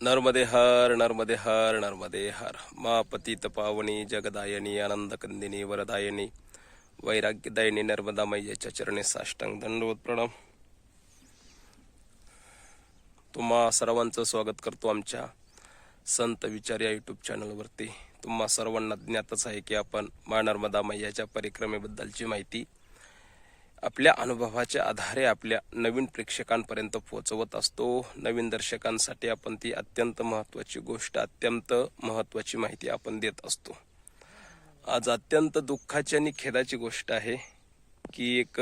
नर्मदे हर नर्मदे हर नर्मदे हर। मा पतित पावनी जगदायनी आनंदकंदिनी वरदायनी। वैराग्यदायिनी नर्मदा मैयाच्या चरणी साष्टांग दंडवत प्रणाम। तुम्हा सर्वांचं स्वागत करतो आमच्या संत विचार या यूट्यूब चॅनलवरती तुम्हा सर्वांना ज्ञातच आहे की आपण मा नर्मदा मैयाच्या परिक्रमेबद्दलची माहिती आपल्या अनुभवाच्या आधारे आपल्या नवीन प्रेक्षकांपर्यंत पोहोचवत असतो. नवीन दर्शकांसाठी आपण ती अत्यंत महत्त्वाची गोष्ट अत्यंत महत्त्वाची माहिती आपण देत असतो. आज अत्यंत दुःखाची आणि खेदाची गोष्ट आहे की एक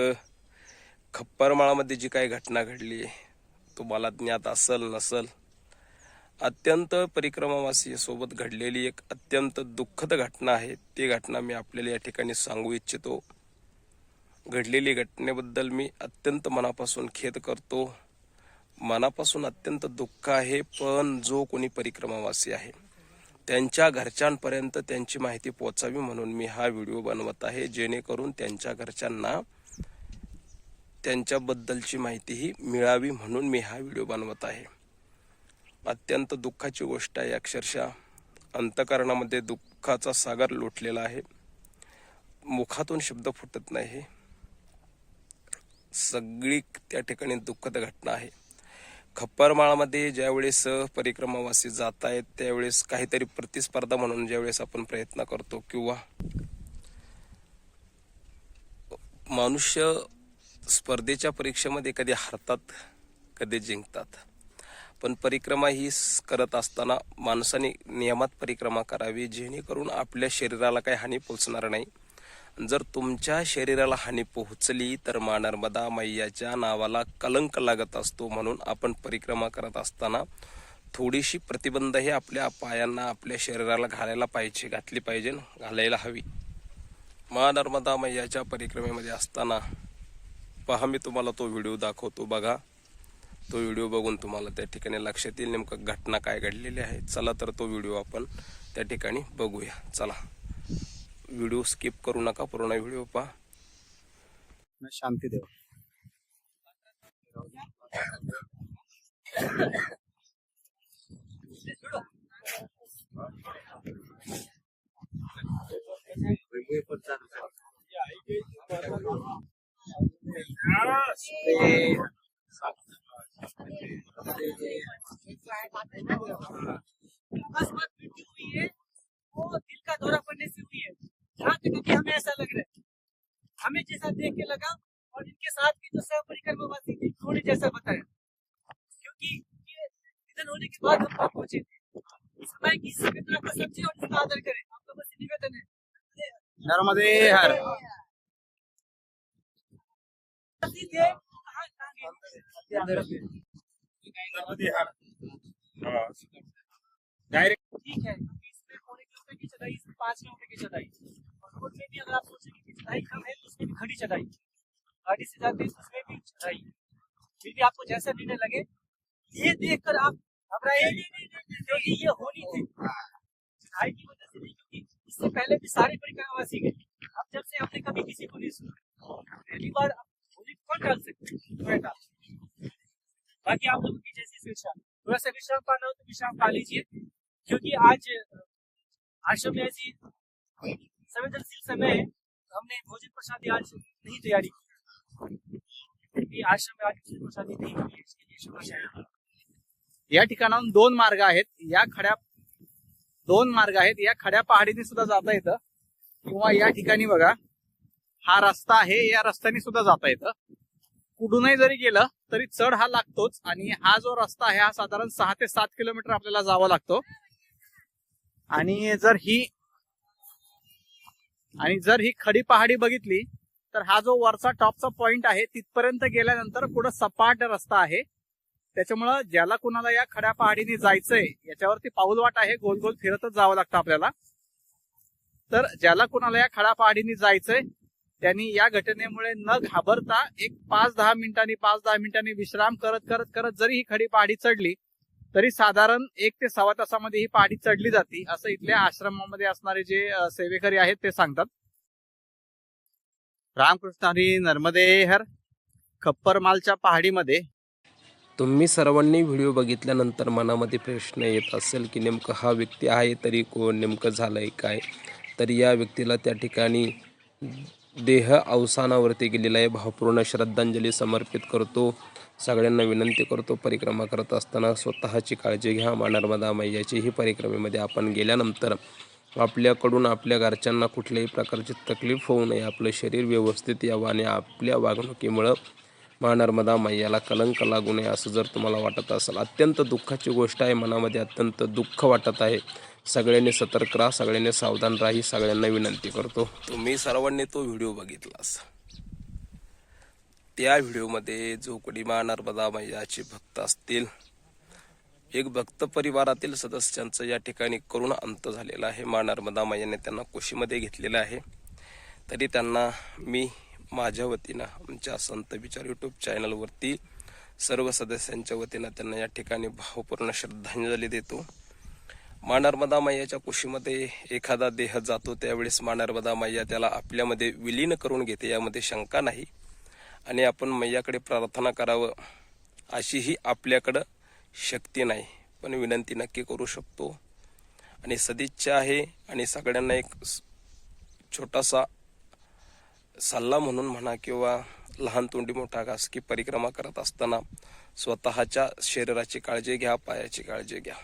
खप्परमाळामध्ये जी काही घटना घडली तुम्हाला ज्ञात असल नसल अत्यंत परिक्रमावासी सोबत घडलेली एक अत्यंत दुःखद घटना आहे. ती घटना मी आपल्याला या ठिकाणी सांगू इच्छितो. घडलेली घटनेबद्दल मी अत्यंत मनापासून खेद करतो. मनापासून अत्यंत दुःख आहे पण जो कोणी परिक्रमावासी आहे त्यांच्या घरच्यांपर्यंत त्यांची माहिती पोचावी म्हणून मी हा व्हिडिओ बनवत आहे. जेणेकरून त्यांच्या घरच्यांना त्यांच्याबद्दलची माहितीही मिळावी म्हणून मी हा व्हिडिओ बनवत आहे. अत्यंत दुःखाची गोष्ट आहे. अक्षरशः अंतकरणामध्ये दुःखाचा सागर लोटलेला आहे. मुखातून शब्द फुटत नाही. सगळी त्या ठिकाणी दुःखद घटना आहे. खप्परमाळामध्ये ज्यावेळेस परिक्रमावासी जात आहेत त्यावेळेस काहीतरी प्रतिस्पर्धा म्हणून ज्यावेळेस आपण प्रयत्न करतो किंवा मनुष्य स्पर्धेच्या परीक्षेमध्ये कधी हरतात कधी जिंकतात. पण परिक्रमा ही स- करत असताना माणसाने नियमात परिक्रमा करावी जेणेकरून आपल्या शरीराला काही हानी पोचणार नाही. जर तुमच्या शरीराला हानी पोहोचली तर मा नर्मदा मैयाच्या नावाला कलंक लागत असतो म्हणून आपण परिक्रमा करत असताना थोडीशी प्रतिबंध हे आपल्या पायांना आपल्या शरीराला घालायला पाहिजे घातली पाहिजे घालायला हवी. मा नर्मदा मैयाच्या परिक्रमेमध्ये असताना पहा मी तुम्हाला तो व्हिडिओ दाखवतो बघा. तो व्हिडिओ बघून तुम्हाला त्या ठिकाणी लक्षात येईल नेमकं घटना काय घडलेली आहे. चला तर तो व्हिडिओ आपण त्या ठिकाणी बघूया. चला. व्हिडिओ स्किप करू नका पूर्ण व्हिडिओ पहा. शांती शांति देव. जहाँ हमें ऐसा लग रहा है। हमें जैसा देख के लगा और इनके साथ के जो सह परिक्रमावासी थे उन्होंने जैसा बताया। क्योंकि ये निधन होने के बाद हम तक पहुँचे थे। समय की इस को समझे और इसका आदर करें। आपका बस ये निवेदन है। नर्मदे हर? डायरेक्ट ठीक है क्योंकि इसमें पौने किलोमीटर की चढ़ाई पाँच किलोमीटर की चढ़ाई। और भी अगर आप सोचेंगे कि चढ़ाई कम है तो उसमें भी खड़ी चढ़ाई। गाड़ी से जाते हैं तो उसमें भी चढ़ाई। फिर भी आपको जैसा निर्णय लगे, ये देख कर आप घबराए क्योंकि ये होनी थी। चढ़ाई की वजह से नहीं, क्योंकि इससे पहले भी सारे परिक्रमावासी गए। अब जब से हमने कभी किसी को नहीं सुना, पहली बार अब होली कौन डाल सकते। बाकी आप लोगों की जैसी स्वेच्छा थोड़ा सा विश्राम पाना हो तो विश्राम पा लीजिए क्योंकि आज आश्रम में ऐसी संवेदनशील समय हमने भोजन प्रसादी आज नहीं तैयारी की। आश्रम में आज भोजन प्रसादी नहीं इसके लिए क्षमा या ठिकाणाहून दोन मार्ग आहेत. या खड्या दोन मार्ग आहेत. या खड्या पहाडीने सुद्धा जाता येतं. किंवा या ठिकाणी बघा हा रस्ता आहे. या रस्त्याने सुद्धा जाता येतं. कुठूनही जरी गेलं तरी चढ हा लागतोच. आणि हा जो रस्ता आहे हा साधारण सहा ते सात किलोमीटर आपल्याला जावा लागतो. आणि जर ही आणि जर ही खडी पहाडी बघितली तर हा जो वरचा टॉपचा पॉइंट आहे तिथपर्यंत गेल्यानंतर पुढे सपाट रस्ता आहे. त्याच्यामुळं ज्याला कुणाला या खड्या पहाडीने जायचंय याच्यावरती पाऊल वाट आहे गोल गोल फिरतच जावं लागतं आपल्याला. तर ज्याला कुणाला या खड्या पहाडीने जायचंय त्यांनी या घटनेमुळे न घाबरता एक पाच दहा मिनिटांनी पाच दहा मिनिटांनी विश्राम करत करत करत जरी ही खडी पहाडी चढली तरी साधारण एक ते सव्वा तासामध्ये ही पहाडी चढली जाते. असं इथल्या आश्रमामध्ये असणारे जे सेवेकरी आहेत ते सांगतात. रामकृष्ण हरी नर्मदे हर खप्परमालच्या पहाडीमध्ये. तुम्ही सर्वांनी व्हिडिओ बघितल्यानंतर मनामध्ये प्रश्न येत असेल की नेमकं हा व्यक्ती आहे तरी कोण नेमकं झालं आहे काय? तर या व्यक्तीला त्या ठिकाणी देह अवसानावरती गेलेला आहे. भावपूर्ण श्रद्धांजली समर्पित करतो. सगळ्यांना विनंती करतो. परिक्रमा करत असताना स्वतःची काळजी घ्या. मा नर्मदा मैयाची ही परिक्रमेमध्ये आपण गेल्यानंतर आपल्याकडून आपल्या घरच्यांना कुठल्याही प्रकारची तकलीफ होऊ नये. आपलं शरीर व्यवस्थित यावं आणि आपल्या वागणुकीमुळं मा नर्मदा मैयाला कलंक लागू नये असं जर तुम्हाला वाटत असेल. अत्यंत दुःखाची गोष्ट आहे. मनामध्ये अत्यंत दुःख वाटत आहे. सगळ्यांनी सतर्क राहा सगळ्यांनी सावधान राही सगळ्यांना विनंती करतो. तुम्ही सर्वांनी तो व्हिडिओ बघितलास त्या व्हिडिओमध्ये जो मा नर्मदा मैयाचे भक्त असतील. एक भक्त परिवारातील सदस्यांचं या ठिकाणी करुण अंत झालेला आहे. मा नर्मदा मैयाने त्यांना कुशीमध्ये घेतलेलं आहे. तरी त्यांना मी माझ्या वतीनं आमच्या संत विचार यूट्यूब चॅनलवरती सर्व सदस्यांच्या वतीनं त्यांना या ठिकाणी भावपूर्ण श्रद्धांजली देतो. मानर्मदा मैयाच्या कुशीमध्ये एखादा देह जातो त्यावेळेस मानर्मदा मैया त्याला आपल्यामध्ये विलीन करून घेते यामध्ये शंका नाही. आणि आपण मैयाकडे प्रार्थना करावं अशीही आपल्याकडं शक्ती नाही. पण विनंती नक्की करू शकतो. आणि सदिच्छा आहे आणि सगळ्यांना एक छोटासा सल्ला म्हणून म्हणा किंवा लहान तोंडी मोठा घास की परिक्रमा करत असताना स्वतःच्या शरीराची काळजी घ्या पायाची काळजी घ्या.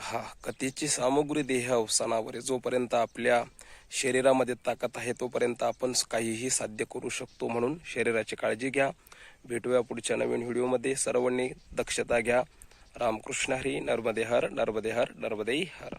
हा कथेची सामग्री देह अवसानावर आहे. जोपर्यंत आपल्या शरीरामध्ये ताकद आहे तोपर्यंत आपण काहीही साध्य करू शकतो म्हणून शरीराची काळजी घ्या. भेटूया पुढच्या नवीन व्हिडिओमध्ये. सर्वांनी दक्षता घ्या. रामकृष्ण हरी. नर्मदे हर नर्मदे हर नर्मदे हर.